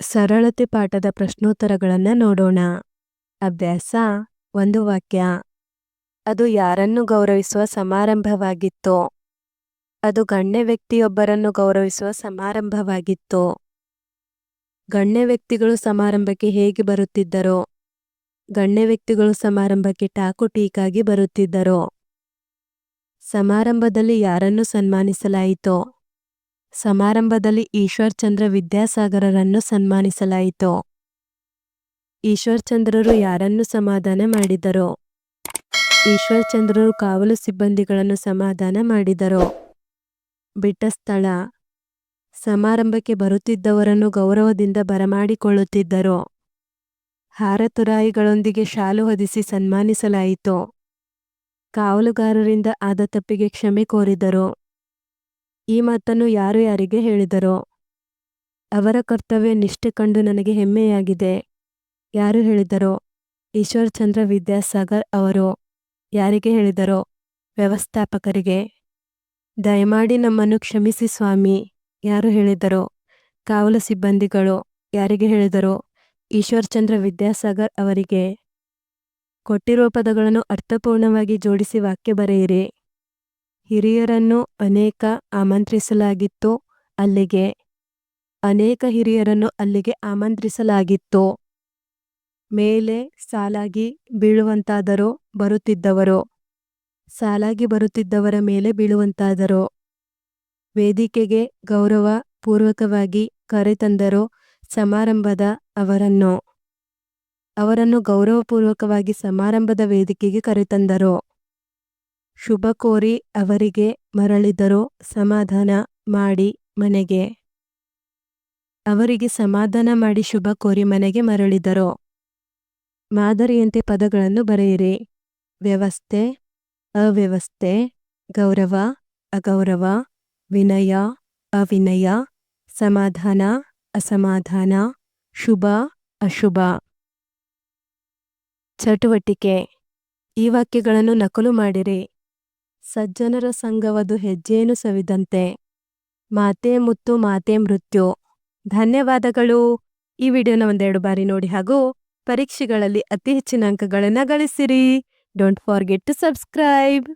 ಸರಳತೆ ಪಾಠದ ಪ್ರಶ್ನೋತ್ತರಗಳನ್ನು ನೋಡೋಣ. ಅಭ್ಯಾಸ ಒಂದು ವಾಕ್ಯ. ಅದು ಯಾರನ್ನು ಗೌರವಿಸುವ ಸಮಾರಂಭವಾಗಿತ್ತು, ಅದು ಗಣ್ಯ ವ್ಯಕ್ತಿಯೊಬ್ಬರನ್ನು ಗೌರವಿಸುವ ಸಮಾರಂಭವಾಗಿತ್ತು, ಗಣ್ಯ ವ್ಯಕ್ತಿಗಳು ಸಮಾರಂಭಕ್ಕೆ ಹೇಗೆ ಬರುತ್ತಿದ್ದರು, ಗಣ್ಯ ವ್ಯಕ್ತಿಗಳು ಸಮಾರಂಭಕ್ಕೆ ಟಾಕು ಟೀಕಾಗಿ ಬರುತ್ತಿದ್ದರು, ಸಮಾರಂಭದಲ್ಲಿ ಯಾರನ್ನು ಸನ್ಮಾನಿಸಲಾಯಿತೋ ಸಮಾರಂಭದಲ್ಲಿ ಈಶ್ವರ್ ಚಂದ್ರ ವಿದ್ಯಾಸಾಗರರನ್ನು ಸನ್ಮಾನಿಸಲಾಯಿತು. ಈಶ್ವರ್ಚಂದ್ರರು ಯಾರನ್ನು ಸಮಾಧಾನ ಮಾಡಿದರು? ಈಶ್ವರ್ಚಂದ್ರರು ಕಾವಲು ಸಿಬ್ಬಂದಿಗಳನ್ನು ಸಮಾಧಾನ ಮಾಡಿದರು. ಬಿಟ್ಟ ಸ್ಥಳ. ಸಮಾರಂಭಕ್ಕೆ ಬರುತ್ತಿದ್ದವರನ್ನು ಗೌರವದಿಂದ ಬರಮಾಡಿಕೊಳ್ಳುತ್ತಿದ್ದರು. ಹಾರತುರಾಯಿಗಳೊಂದಿಗೆ ಶಾಲು ಹೊದಿಸಿ ಸನ್ಮಾನಿಸಲಾಯಿತು. ಕಾವಲುಗಾರರಿಂದ ಆದ ತಪ್ಪಿಗೆ ಕ್ಷಮೆ ಕೋರಿದರು. ಈ ಮಾತನ್ನು ಯಾರು ಯಾರಿಗೆ ಹೇಳಿದರೋ ಅವರ ಕರ್ತವ್ಯ ನಿಷ್ಠೆ ಕಂಡು ನನಗೆ ಹೆಮ್ಮೆಯಾಗಿದೆ. ಯಾರು ಹೇಳಿದರೋ? ಈಶ್ವರ್ ಚಂದ್ರ ವಿದ್ಯಾಸಾಗರ್ ಅವರು ಯಾರಿಗೆ ಹೇಳಿದರೋ? ವ್ಯವಸ್ಥಾಪಕರಿಗೆ. ದಯಮಾಡಿ ನಮ್ಮನ್ನು ಕ್ಷಮಿಸಿ ಸ್ವಾಮಿ. ಯಾರು ಹೇಳಿದರೋ? ಕಾವಲು ಸಿಬ್ಬಂದಿಗಳು ಯಾರಿಗೆ ಹೇಳಿದರೋ? ಈಶ್ವರ್ ಚಂದ್ರ ವಿದ್ಯಾಸಾಗರ್ ಅವರಿಗೆ. ಕೊಟ್ಟಿರುವ ಪದಗಳನ್ನು ಅರ್ಥಪೂರ್ಣವಾಗಿ ಜೋಡಿಸಿ ವಾಕ್ಯ ಬರೆಯಿರಿ. ಹಿರಿಯರನ್ನು ಅನೇಕ ಆಮಂತ್ರಿಸಲಾಗಿತ್ತು, ಅಲ್ಲಿಗೆ ಅನೇಕ ಹಿರಿಯರನ್ನು ಅಲ್ಲಿಗೆ ಆಮಂತ್ರಿಸಲಾಗಿತ್ತು, ಮೇಲೆ ಸಾಲಾಗಿ ಬೀಳುವಂತಾದರೂ ಬರುತ್ತಿದ್ದವರು, ಸಾಲಾಗಿ ಬರುತ್ತಿದ್ದವರ ಮೇಲೆ ಬೀಳುವಂತಾದರು, ವೇದಿಕೆಗೆ ಗೌರವ ಪೂರ್ವಕವಾಗಿ ಕರೆತಂದರು ಸಮಾರಂಭದ ಅವರನ್ನು ಅವರನ್ನು ಗೌರವಪೂರ್ವಕವಾಗಿ ಸಮಾರಂಭದ ವೇದಿಕೆಗೆ ಕರೆತಂದರೋ. ಶುಭ ಕೋರಿ ಅವರಿಗೆ ಮರಳಿದರೋ ಸಮಾಧಾನ ಮಾಡಿ ಮನೆಗೆ. ಅವರಿಗೆ ಸಮಾಧಾನ ಮಾಡಿ ಶುಭ ಕೋರಿ ಮನೆಗೆ ಮರಳಿದರು ಮಾದರಿಯಂತೆ ಪದಗಳನ್ನು ಬರೆಯಿರಿ. ವ್ಯವಸ್ಥೆ, ಅವ್ಯವಸ್ಥೆ, ಗೌರವ, ಅಗೌರವ, ವಿನಯ, ಅವಿನಯ, ಸಮಾಧಾನ, ಅಸಮಾಧಾನ, ಶುಭ, ಅಶುಭ. ಚಟುವಟಿಕೆ, ಈ ವಾಕ್ಯಗಳನ್ನು ನಕಲು ಮಾಡಿರಿ. ಸಜ್ಜನರ ಸಂಘವದು ಹೆಜ್ಜೆಯನ್ನು ಸವಿದಂತೆ. ಮಾತೆ ಮುತ್ತು, ಮಾತೆ ಮೃತ್ಯು. ಧನ್ಯವಾದಗಳು. ಈ ವಿಡಿಯೋನ ಒಂದೆರಡು ಬಾರಿ ನೋಡಿ ಹಾಗೂ ಪರೀಕ್ಷೆಗಳಲ್ಲಿ ಅತಿ ಹೆಚ್ಚಿನ ಅಂಕಗಳನ್ನು ಗಳಿಸಿರಿ. Don't forget to subscribe